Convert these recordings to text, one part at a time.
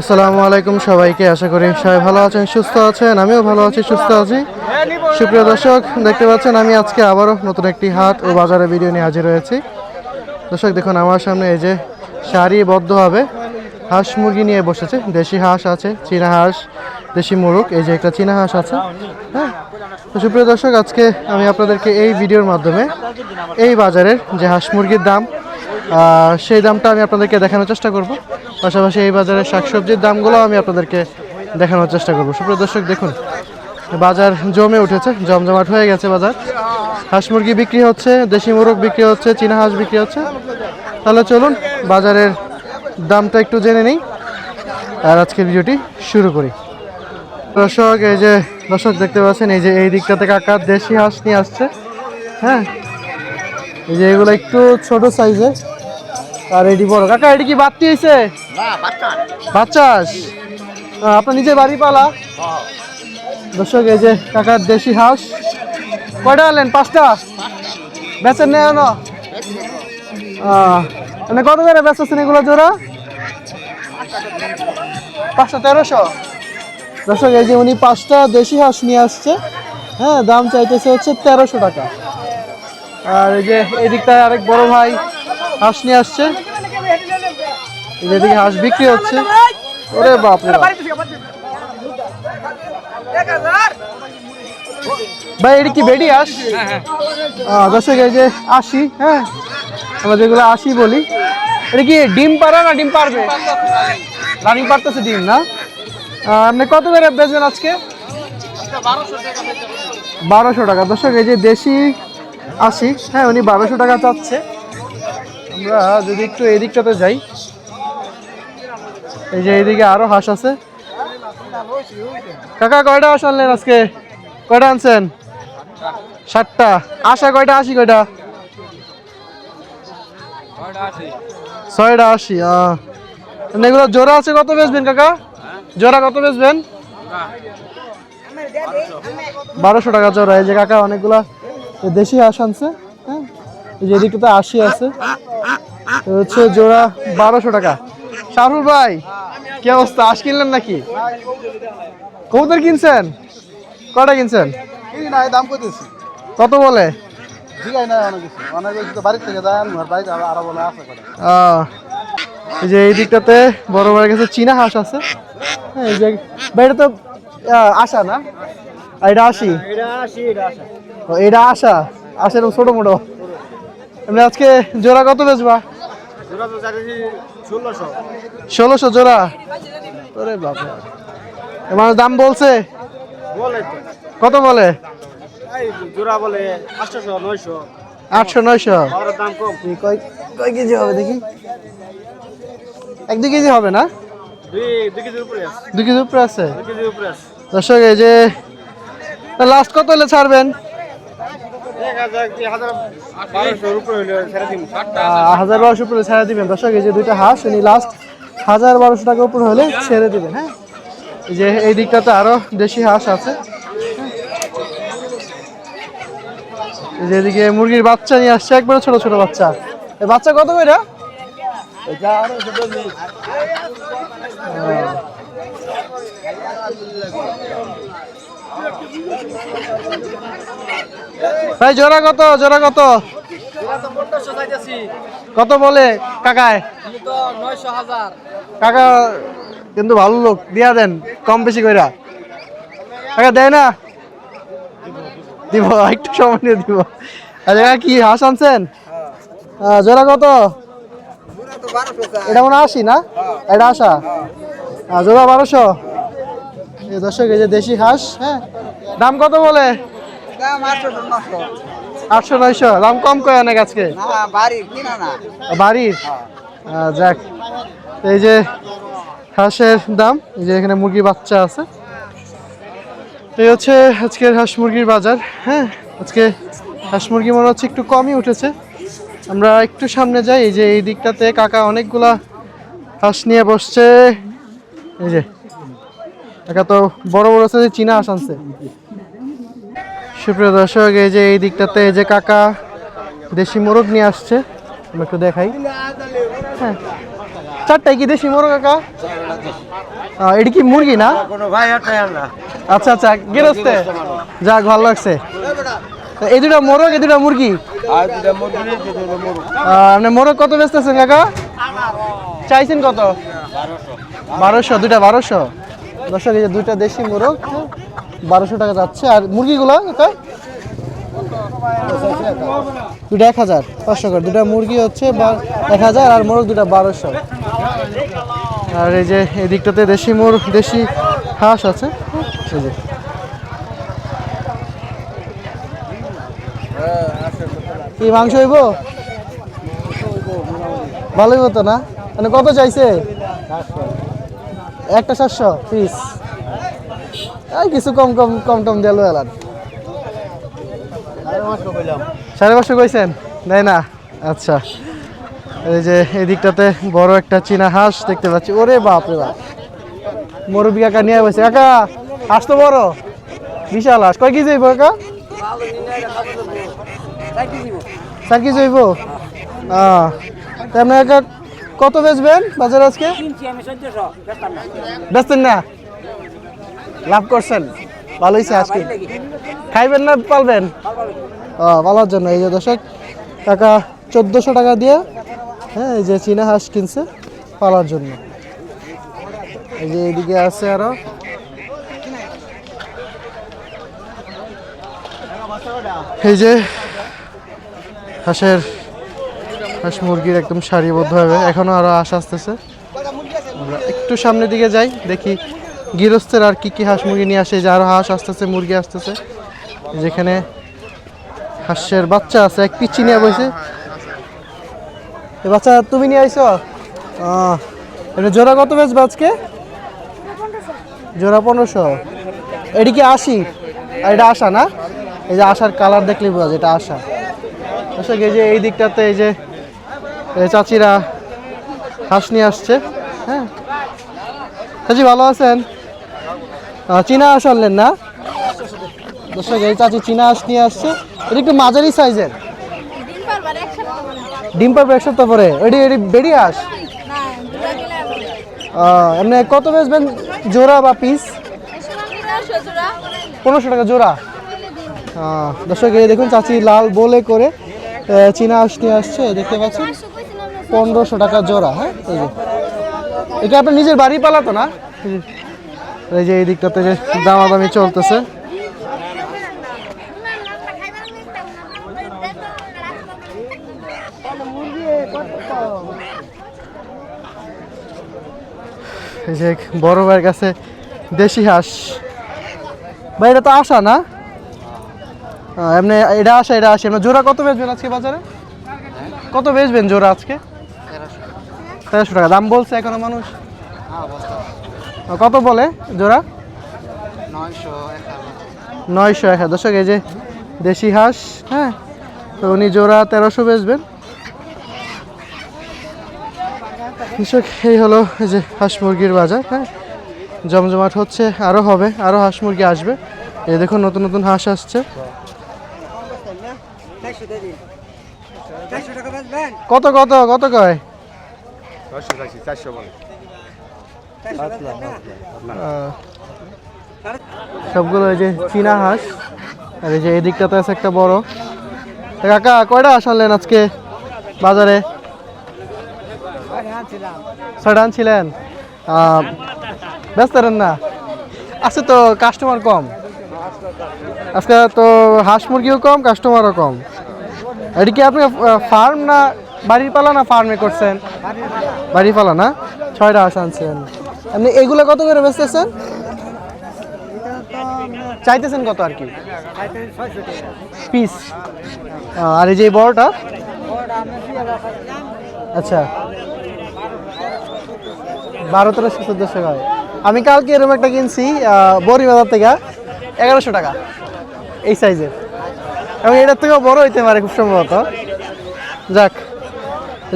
আসসালামু আলাইকুম সবাইকে, আশা করি সবাই ভালো আছেন, সুস্থ আছেন, আমিও ভালো আছি, সুস্থ আছি। সুপ্রিয় দর্শক, দেখতে পাচ্ছেন আমি আজকে আবারও নতুন একটি হাট ও বাজারের ভিডিও নিয়ে হাজির হয়েছি। দর্শক, দেখুন আমার সামনে এই যে সারিবদ্ধভাবে হাঁস মুরগি নিয়ে বসেছে, দেশি হাঁস আছে, চীনা হাঁস, দেশি মুরগ, এই যে একটা চীনা হাঁস আছে হ্যাঁ? তো সুপ্রিয় দর্শক, আজকে আমি আপনাদেরকে এই ভিডিওর মাধ্যমে এই বাজারের যে হাঁস মুরগির দাম সেই দামটা আমি আপনাদেরকে দেখানোর চেষ্টা করব। পাশাপাশি এই বাজারের শাকসবজির দামগুলো আমি আপনাদেরকে দেখানোর চেষ্টা করব। সুপ্রিয় দর্শক, দেখুন, বাজার জমে উঠেছে, জমজমাট হয়ে গেছে বাজার। হাঁস মুরগি বিক্রি হচ্ছে, দেশি মুরগ বিক্রি হচ্ছে, চীনা হাঁস বিক্রি হচ্ছে। তাহলে চলুন, বাজারের দামটা একটু জেনে নিই। আর আজকের ভিডিওটি শুরু করি। দর্শক, এই যে, দর্শক দেখতে পাচ্ছেন, এই যে এই দিকটাতে কাকা দেশি হাঁস নিয়ে আসছে। হ্যাঁ এই যে এগুলো একটু ছোট সাইজের আর এটি বড়। কাকা এটি কি বাড়তি হয়েছে বাচ্চা। হাঁস আহ, আপনার নিজের বাড়ি পালা? দর্শক এই যে কাকার দেশি হাঁস। কয়টা আনলেন? পাঁচটা? বেচেন নেই না মানে কত করে বেচতেছেন এগুলো জোড়া? পাঁচটা তেরোশো। দর্শক এই যে উনি পাঁচটা দেশি হাঁস নিয়ে আসছে। হ্যাঁ দাম চাইতেছে হচ্ছে তেরোশো টাকা। আর এই যে এই দিকটায় আরেক বড় ভাই হাঁস নিয়ে আসছে। এদিকে হাঁস বিক্রি হচ্ছে। ওরে বাপরে বাপ। ভাই, এটা কি বেডি হাঁস? দর্শক, এই যে আশি হ্যাঁ? আমরা যেগুলো আশি বলি, এটা কি ডিম পারা না ডিম পারবে রানিং পারতেছে ডিম, না? আপনি কত করে বেচবেন আজকে? বারোশো টাকা। দর্শক, এই যে দেশি আশি হ্যাঁ উনি বারোশো টাকা চাচ্ছে। আমরা যদি একটু এদিকটাতে যাই, এই যে এইদিকে আরও হাঁস আছে। কাকা, কয়টা হাঁস আনলেন আজকে? কয়টা আনছেন? ষাটটা আশা, কয়টা আশি, কয়টা? ছয়টা আশি আহ এগুলো জোড়া আছে কত বেচবেন কাকা? জোড়া কত বেচবেন? বারোশো টাকা জোড়া। এই যে কাকা, অনেকগুলা দেশি হাঁস আনছে। যে এদিকটাতে আশি আছে। হচ্ছে জোড়া বারোশো টাকা। শাহরুল ভাই কি অবস্থা? হাঁস কিনলেন নাকি? কবুতর কিনছেন? কটা কিনছেন? দাম কইতেছি। কত বলে? এই যে এই দিকটাতে বড় বড় কাছে চীনা হাঁস আছে। হ্যাঁ, এই যে এটা তো আশা না? এটা আশি? এটা আসি এটা আসা ও, এটা আশা। আশা ছোট মোটো। এমনি আজকে জোড়া কত বেচবা? ষোলোশো। ষোলোশো জোড়া? ওরে বাবা। এবার দাম বলছে? কত বলে? জোড়া বলে আটশোশো নয়শো। আটশো নয়শো। দাম কম। এই কয় কেজি হবে দেখি? এক দু কেজি হবে না? দু কেজি উপরে আছে। দর্শক এই যে লাস্ট কত হলে ছাড়বেন? হাজার বারোশো উপরে ছেড়ে দিবেন। দর্শক, এই যে দুইটা হাঁস, উনি লাস্ট হাজার বারোশো টাকা উপরে হলে ছেড়ে দিবেন হ্যাঁ? এই যে এই দিকটাতে আরও দেশি হাঁস আছে। এই যে এদিকে মুরগির বাচ্চা নিয়ে আসছে, একবারে ছোট ছোট বাচ্চা। এই বাচ্চা কত করে এটা ভাই, জোড়া কত? জোড়া কত? কত বলে কিন্তু ভালো লোক। দিয়া দেন, কম বেশি কইরা। কাকা, দেয় না? দিব, একটু সময় দিব। আচ্ছা কি হাঁস আনছেন? জোড়া কত? এটা মনে আশি, না? এটা আসা জোড়া বারোশো। দর্শক, এই যে দেশি হাঁস হ্যাঁ? দাম কত বলে? আটশো নয়শো। দাম কম কয় অনেক আজকে? বাড়ির যাক। এই যে হাঁসের দাম এই যে এখানে মুরগি বাচ্চা আছে। এই হচ্ছে আজকের হাঁস মুরগির বাজার হ্যাঁ? আজকে হাঁস মুরগি মনে হচ্ছে একটু কমই উঠেছে। আমরা একটু সামনে যাই এই যে এই দিকটাতে কাকা অনেকগুলা হাঁস নিয়ে বসছে। এই যে কাকা তো বড় বড় সাইজের চীনা হাঁস আনছে। সুপ্রিয় দর্শক এই যে এই দিকটাতে এই যে কাকা দেশি মোরগ নিয়ে আসছে আমরা একটু দেখাই। হ্যাঁ। চারটায় কি দেশি মোরগ কাকা? এটা কি মুরগি না? ভাই আচ্ছা আচ্ছা গেরস্তে। যাক ভালো লাগছে। এই দুটা মোরগ এই দুটা মুরগি? দুটা দুটো আপনি মোরগ কত বেচতেছেন কাকা? চাইছেন কত? বারোশো। দুটা বারোশো। দর্শক এই যে দুইটা দেশি মোরগ। বারোশো টাকা যাচ্ছে। আর মুরগিগুলো কাকা দুটা এক হাজার, পাঁচশো করে। দুটা মুরগি হচ্ছে এক হাজার, আর মোরগ দুটা বারোশো। আর এই যে এদিকটাতে দেশি মোর দেশি হাঁস আছে। কি মাংস হইব? ভালোই হতো না? মানে কত চাইছে? একটা সাতশো, পিস। এই কিছু কম কম কম টম দিল এলান। সাড়ে পাঁচশো কইছেন? তাই না? আচ্ছা। এই যে এই দিকটাতে বড় একটা চীনা হাঁস দেখতে পাচ্ছি। ওরে বাপ রে বাপ। মুরব্বী কাকা নিয়ে বসে। কাকা হাঁস তো বড়। বিশাল হাঁস। কয় কেজি হইব কাকা? চার কেজি হইব? আহ তেমন কাকা কত বেচবেন বাজার আজকে? বেচতেন না? লাভ করছেন? ভালো হয়েছে আজকে? খাইবেন না পালবেন? ও পালার জন্য। এই যে দর্শক, টাকা চোদ্দোশো টাকা দিয়ে হ্যাঁ এই যে চীনা হাঁস কিনছে পালার জন্য। এই যে এদিকে আছে আরও। এই যে হাঁসের, হাঁস মুরগির একদম সারিবদ্ধভাবে। এখনও আরও হাঁস আসতেছে। একটু সামনের দিকে যাই, দেখি গৃহস্থের আর কি কি হাঁস মুরগি নিয়ে আসে যে হাঁস আসতেছে, মুরগি আসতেছে। যেখানে হাঁসের বাচ্চা আছে, এক পিচ্ছি নিয়ে বসে। বাচ্চা তুমি নিয়ে আইছো? এটা জোড়া কত বেচবে আজকে? জোড়া পনেরোশো। এটি কি আশি? আর এটা আশা না? এই যে আশার কালার দেখলেই বোঝা এটা আশা। আসলে এই যে এই দিকটাতে এই যে চাচিরা হাঁস নিয়ে আসছে হ্যাঁ? চাচি ভালো আছেন? চীনা হাঁস আনলেন না? দর্শক, এই চাচি চীনা হাঁস নিয়ে আসছে। এটা একটু মাঝারি সাইজের। ডিম। পারবে এক সপ্তাহ পরে? এটি এটি বেরিয়ে কিলো এমন। কত বেচবেন জোড়া বা পিস। পনেরোশো টাকা জোড়া। দর্শক, এই দেখুন চাচি লাল বলে করে চীনা হাঁস নিয়ে আসছে। দেখতে পাচ্ছেন? পনেরোশো টাকা জোড়া হ্যাঁ? এটা আপনার নিজের বাড়ি পালাতো না? এই যে- এই দিকটাতে যে দামাদামি চলতেছে। এই যে বড় ভাইয়ের কাছে দেশি হাঁস। ভাই, এটা তো আসা না? এমনি এটা আসা এটা আসে জোড়া কত বেচবেন আজকে বাজারে? কত বেচবেন জোড়া আজকে? তেরোশো টাকা। দাম বলছে এখনও মানুষ? কত বলে জোড়া? নয়শো এক। হাজার দর্শক এই যে দেশি হাঁস হ্যাঁ? তো উনি জোড়া তেরোশো বেচবেন। কৃষক এই হলো এই যে হাঁস মুরগির বাজার হ্যাঁ? জমজমাট হচ্ছে আরও হবে আরও হাঁস মুরগি আসবে। এই দেখুন নতুন নতুন হাঁস আসছে। কত কত কত কয়? চারশো বলে। সবগুলো এই যে চীনা হাঁস আর এই যে এই দিকটাতে আছে একটা বড়। কাকা কয়টা হাঁস আনলেন আজকে বাজারে? ছয়টা আহ, ব্যস্ত না। আছে তো কাস্টমার কম। আজকে তো হাঁস মুরগিও কম কাস্টমারও কম। এটি কি আপনি ফার্ম না বাড়ির পালা না ফার্মে করছেন? বাড়ি পালা না? ছয়টা হাঁস আনছেন। আপনি এগুলো কত করে বেচতেছেন? চাইতেছেন কত আর কি? পিস। আর এই যে বড়টা? আচ্ছা। বারো তেরোশো চোদ্দোশো টাকা। আমি কালকে এরকম একটা কিনছি বড়ি বাজার থেকে, এগারোশো টাকা, এই সাইজের। এবং এটার থেকেও বড় হইতে পারে খুব সম্ভবত। যাক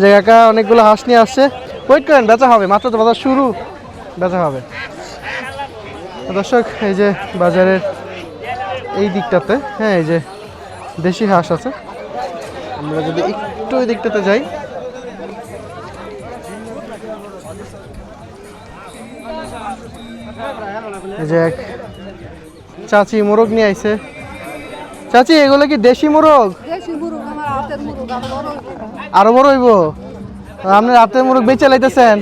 যে কাকা, অনেকগুলো হাঁস নিয়ে আসছে। ওয়েট করেন, বেচা হবে, মাত্র তো বাজার শুরু। বেচা হবে। দর্শক এই যে বাজারের এই দিকটাতে হ্যাঁ এই যে দেশি হাঁস আছে। আমরা যদি একটু ওই দিকটাতে যাই। এই যে এক চাচি মোরগ নিয়ে আইছে। চাচি এগুলো কি দেশি মোরগ? আরও বড় হইব? আপনার আপনার মোরগ বেচে লাইতেছেন?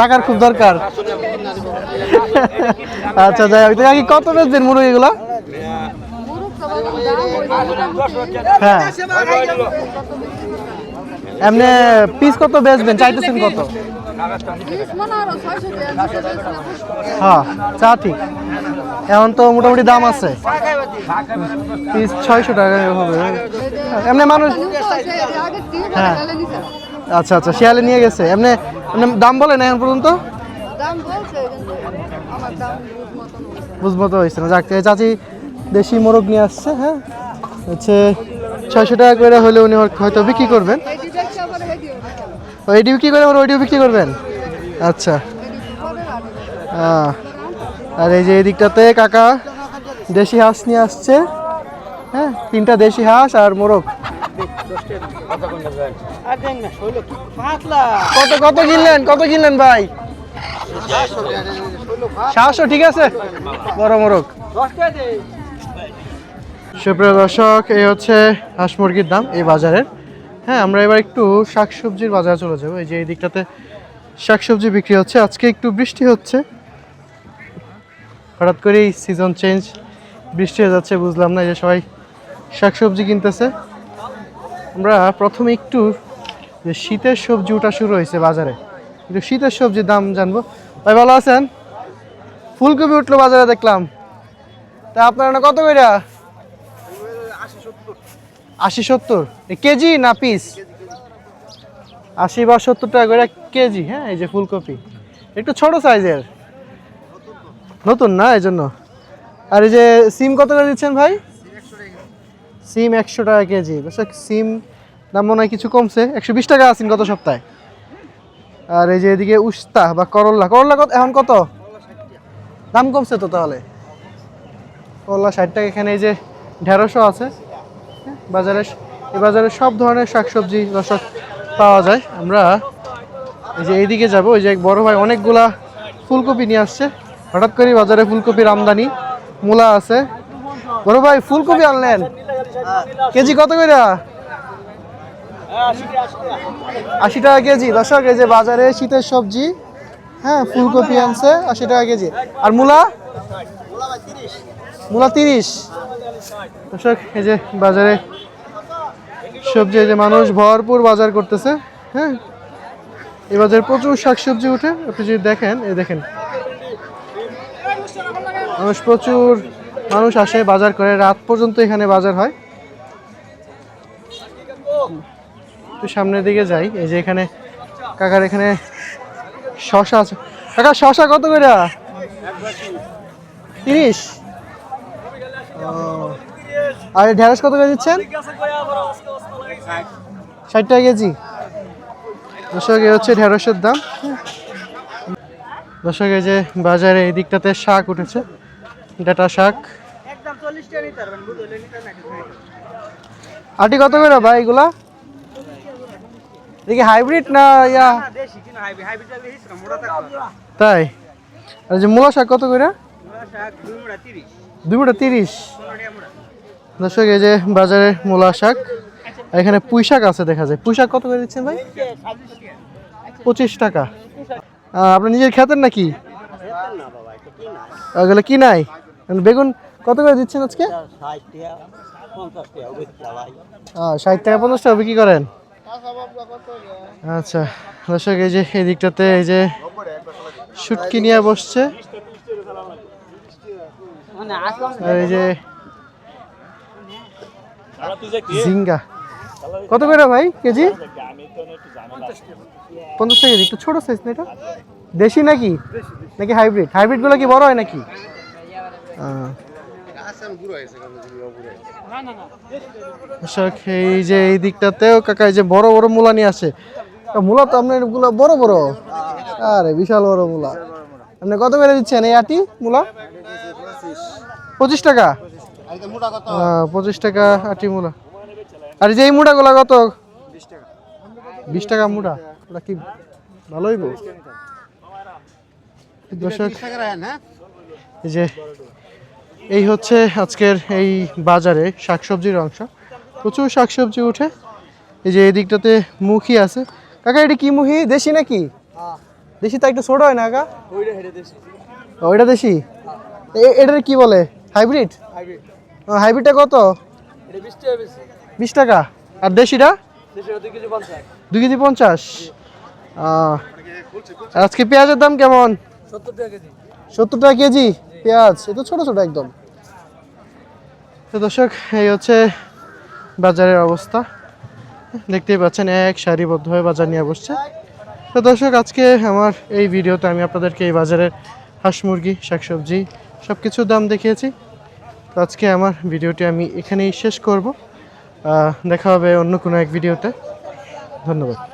টাকার খুব দরকার। আচ্ছা যাই হোক কাকি কত বেচবেন মুরগ এগুলো? হ্যাঁ। এমনি পিস কত বেচবেন? চাইতেছেন কত? হ্যাঁ চা ঠিক। এখন তো মোটামুটি দাম আছে। পিস ছয়শো টাকা হবে। এমনি মানুষ হ্যাঁ। আচ্ছা আচ্ছা শিয়ালে নিয়ে গেছে। এমনি এমনি দাম বলে না এখন পর্যন্ত? দাম বলছে কিন্তু আমার দাম বুঝ মতন হয়েছে বুঝব তো হয়েছে না। যাক চাচি দেশি মোরগ নিয়ে আসছে হ্যাঁ? হচ্ছে ছয়শো টাকা করে হলে উনি হয়তো বিক্রি করবেন। ওইটি বিক্রি করে ওইটিও বিক্রি করবেন? আচ্ছা। আর এই যে এই দিকটাতে কাকা দেশি হাঁস নিয়ে আসছে হ্যাঁ? তিনটা দেশি হাঁস আর মোরগ। কত কত কিনলেন? কত কিনলেন ভাই? সাতশো, ঠিক আছে? বড় মোরগ। সুপ্রিয় দর্শক, এই হচ্ছে হাঁস মুরগির দাম এই বাজারের। হ্যাঁ আমরা এবার একটু শাকসবজির বাজারে চলে যাব। এই যে এই দিকটাতে শাকসবজি বিক্রি হচ্ছে। আজকে একটু বৃষ্টি হচ্ছে। হঠাৎ করেই সিজন চেঞ্জ বৃষ্টি হয়ে যাচ্ছে, বুঝলাম না যে সবাই শাকসবজি কিনতেছে। আমরা প্রথমে একটু যে শীতের সবজি ওঠা শুরু হয়েছে বাজারে। একটু শীতের সবজির দাম জানব। ভাই, ভালো আছেন? ফুলকপি উঠল বাজারে, দেখলাম। তা আপনার না কত কইরা? আশি সত্তর। কেজি না পিস আশি বা সত্তর টাকা করে কেজি হ্যাঁ এই যে ফুলকপি। একটু ছোট সাইজের। নতুন না, এই জন্য। আর এই যে সিম কত করে দিচ্ছেন ভাই? সিম একশো টাকা কেজি। সিম দাম মনে হয় কিছু কমছে। একশো বিশ টাকা আছেন গত সপ্তাহে। আর এই যে এদিকে উস্তা বা করল্লা করল্লা কত এখন কত? দাম কমছে তো তাহলে? করল্লা ষাট টাকা। এখানে এই যে ঢেঁড়সও আছে। বাজারে এই বাজারে সব ধরনের শাকসবজি দর্শক পাওয়া যায়। আমরা এই যে এইদিকে যাব। ওই যে বড় ভাই অনেকগুলা ফুলকপি নিয়ে আসছে। হঠাৎ করে বাজারে ফুলকপির আমদানি, মূলা আছে। বড় ভাই, ফুলকপি আনলেন? কেজি কত করে? আশি টাকা কেজি। দর্শক, এই যে বাজারে শীতের সবজি হ্যাঁ ফুলকপি আনছে, আশি টাকা কেজি। আর মূলা? মূলা তিরিশ। দর্শক, এই যে বাজারে সবজি, এই যে মানুষ ভরপুর বাজার করতেছে হ্যাঁ। এই বাজারে প্রচুর শাকসবজি উঠে। আপনি যদি দেখেন, এই দেখেন। মানুষ প্রচুর মানুষ আসে বাজার করে, রাত পর্যন্ত এখানে বাজার হয়। সামনের দিকে যাই, এই যে এখানে কাকার এখানে শশা আছে। কাকা, শশা কত করে? তিরিশ? আর ঢেঁড়স কত করে দিচ্ছেন? ষাট টাকা কেজি। দর্শক হচ্ছে ঢেঁড়সের দাম। দর্শক, এই যে বাজারে এই দিকটাতে শাক উঠেছে। ডাটা শাক। আটি কত করে ভাই এগুলা? দেখি হাইব্রিড না ইয়া? তাই? আর যে মূলা শাক কত করে? দুই মোটা তিরিশ। দর্শক এই যে বাজারে মূলা শাক এখানে পুঁই শাক আছে দেখা যায়। পুঁই শাক কত করে দিচ্ছেন ভাই? পঁচিশ টাকা। আপনার নিজের খেতেন নাকি? ওগুলো কি নাই? বেগুন কত করে দিচ্ছেন আজকে? ষাট টাকা, পঞ্চাশ টাকা বিক্রি করেন? আচ্ছা দর্শক, এই যে এই দিকটাতে এই যে শুটকি নিয়ে বসছে। এই যে ঝিঙ্গা। কত করে ভাই, কেজি? পঞ্চাশ টাকা কেজি, একটু ছোট সাইজ না এটা? দেশি নাকি? নাকি হাইব্রিড হাইব্রিডগুলো কি বড় হয় নাকি? এই যে এই দিকটাতেও কাকা এই যে বড় বড় মূলা নিয়ে আসে। মূলা তো আপনার এগুলো বড় বড়? আরে বিশাল বড় মূলা। আপনি কত করে দিচ্ছেন এই আটি মূলা? পঁচিশ টাকা? পঁচিশ টাকা আটি মূলা। আর যে এই মুড়াগুলা কত? বিশ টাকা মুড়া ওটা কি ভালোই বউ দর্শক এই যে এই হচ্ছে আজকের এই বাজারে শাকসবজির অংশ। প্রচুর শাকসবজি উঠে। এই যে এই দিকটাতে মুখি আছে। কাকা এটা কি মুখি? দেশি নাকি? দেশি তা একটু ছোট হয় না কাকা? ওইটা দেশি। এটার কি বলে? হাইব্রিড? হাইব্রিডটা কত? বিশ টাকা আর দেশিটা? দুই কেজি পঞ্চাশ। আজকে পেঁয়াজের দাম কেমন? সত্তর টাকা কেজি? পেঁয়াজ, এ তো ছোট ছোট একদম। তো দর্শক, এই হচ্ছে বাজারের অবস্থা। দেখতেই পাচ্ছেন, এক সারিবদ্ধভাবে বাজার নিয়ে বসছে। তো দর্শক, আজকে আমার এই ভিডিওতে আমি আপনাদেরকে এই বাজারের হাঁস মুরগি, শাকসবজি সব কিছুর দাম দেখিয়েছি। তো আজকে আমার ভিডিওটি আমি এখানেই শেষ করব। দেখা হবে অন্য কোনো এক ভিডিওতে। ধন্যবাদ।